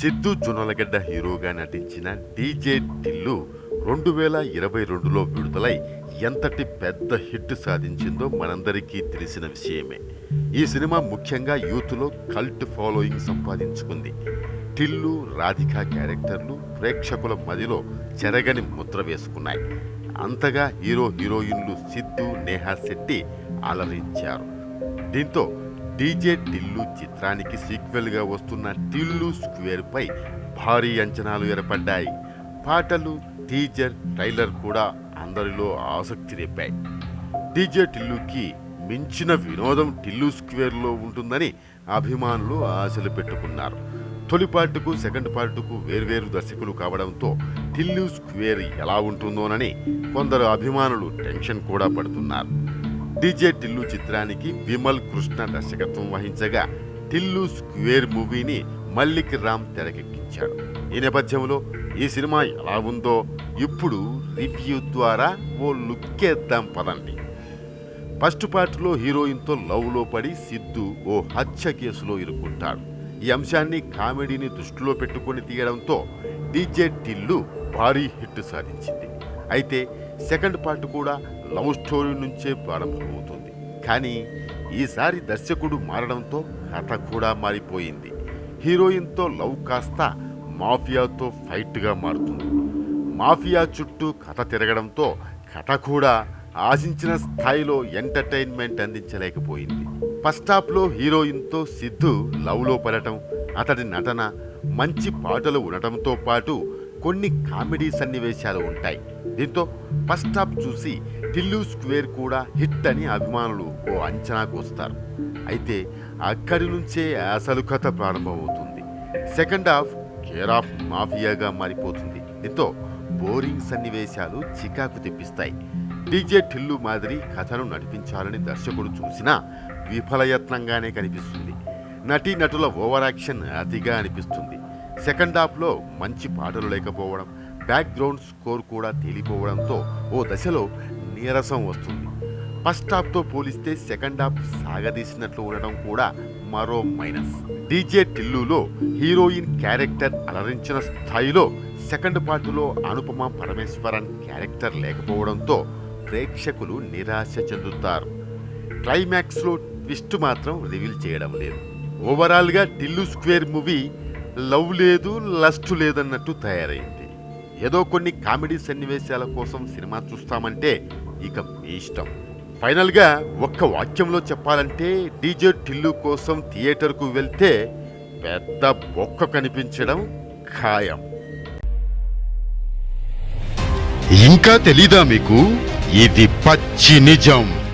సిద్ధు జొన్నలగడ్డ హీరోగా నటించిన డీజే టిల్లు రెండు వేల ఇరవై రెండులో విడుదలై ఎంతటి పెద్ద హిట్ సాధించిందో మనందరికీ తెలిసిన విషయమే. ఈ సినిమా ముఖ్యంగా యూత్లో కల్ట్ ఫాలోయింగ్ సంపాదించుకుంది. టిల్లు రాధిక క్యారెక్టర్లు ప్రేక్షకుల మదిలో చెరగని ముద్ర వేసుకున్నాయి. అంతగా హీరో హీరోయిన్లు సిద్ధు నేహా శెట్టి అలరించారు. దీంతో డీజే టిల్లు చిత్రానికి సీక్వెల్గా వస్తున్న టిల్లు స్క్వేర్పై భారీ అంచనాలు ఏర్పడ్డాయి. పాటలు టీజర్ ట్రైలర్ కూడా అందరిలో ఆసక్తి రేపాయి. డీజే టిల్లుకి మించిన వినోదం టిల్లు స్క్వేర్లో ఉంటుందని అభిమానులు ఆశలు పెట్టుకున్నారు. తొలి పార్టుకు సెకండ్ పార్టుకు వేర్వేరు దర్శకులు కావడంతో టిల్లు స్క్వేర్ ఎలా ఉంటుందోనని కొందరు అభిమానులు టెన్షన్ కూడా పడుతున్నారు. డీజే టిల్లు చిత్రానికి విమల్ కృష్ణ దర్శకత్వం వహించగా టిల్లు స్క్వేర్ మూవీని మల్లిక్ రామ్ తెరకెక్కించాడు. ఈ నేపథ్యంలో ఈ సినిమా ఎలా ఉందో ఇప్పుడు రివ్యూ ద్వారా ఓ లుక్కేద్దాం పదండి. ఫస్ట్ పార్ట్లో హీరోయిన్తో లవ్లో పడి సిద్ధు ఓ హత్య కేసులో ఇరుక్కుంటాడు. ఈ అంశాన్ని కామెడీని దృష్టిలో పెట్టుకొని తీయడంతో డీజే టిల్లు భారీ హిట్ సాధించింది. అయితే సెకండ్ పార్ట్ కూడా లవ్ స్టోరీ నుంచే ప్రారంభమవుతుంది. కానీ ఈసారి దర్శకుడు మారడంతో కథ కూడా మారిపోయింది. హీరోయిన్తో లవ్ కాస్త మాఫియాతో ఫైట్గా మారుతుంది. మాఫియా చుట్టూ కథ తిరగడంతో కథ కూడా ఆశించిన స్థాయిలో ఎంటర్టైన్మెంట్ అందించలేకపోయింది. ఫస్ట్ హాఫ్లో హీరోయిన్తో సిద్ధు లవ్లో పడటం అతడి నటన మంచి పాటలు ఉండటంతో పాటు కొన్ని కామెడీ సన్నివేశాలు ఉంటాయి. దీంతో ఫస్ట్ హాఫ్ చూసి టిల్లు స్క్వేర్ కూడా హిట్ అని అభిమానులు ఓ అంచనాకు వస్తారు. అయితే అక్కడి నుంచే అసలు కథ ప్రారంభమవుతుంది. సెకండ్ హాఫ్ కేర్ ఆఫ్ మాఫియాగా మారిపోతుంది. దీంతో బోరింగ్ సన్నివేశాలు చికాకు తెప్పిస్తాయి. డీజే టిల్లు మాదిరి కథను నడిపించాలని దర్శకుడు చూసినా విఫలయత్నంగానే కనిపిస్తుంది. నటీ నటుల ఓవర్ యాక్షన్ అతిగా అనిపిస్తుంది. సెకండ్ హాఫ్లో మంచి పాటలు లేకపోవడం బ్యాక్గ్రౌండ్ స్కోర్ కూడా తేలిపోవడంతో ఓ దశలో నీరసం వస్తుంది. ఫస్ట్ హాఫ్తో పోలిస్తే సెకండ్ హాఫ్ సాగదీసినట్లు ఉండడం కూడా మరో మైనస్. డీజే టిల్లులో హీరోయిన్ క్యారెక్టర్ అలరించిన స్థాయిలో సెకండ్ పార్టులో అనుపమ పరమేశ్వరన్ క్యారెక్టర్ లేకపోవడంతో ప్రేక్షకులు నిరాశ చెందుతారు. క్లైమాక్స్లో ట్విస్ట్ మాత్రం రివీల్ చేయడం లేదు. ఓవరాల్గా టిల్లు స్క్వేర్ మూవీ లవ్ లేదు లస్ట్ లేదన్నట్టు తయారైంది. ఏదో కొన్ని కామెడీ సన్నివేశాల కోసం సినిమా చూస్తామంటే ఇక మీ ఇష్టం. ఫైనల్గా ఒక్క వాక్యంలో చెప్పాలంటే డీజే టిల్లు కోసం థియేటర్కు వెళ్తే పెద్ద బొక్క కనిపించడం ఖాయం. ఇంకా తెలీదా మీకు? ఇది పచ్చి నిజం.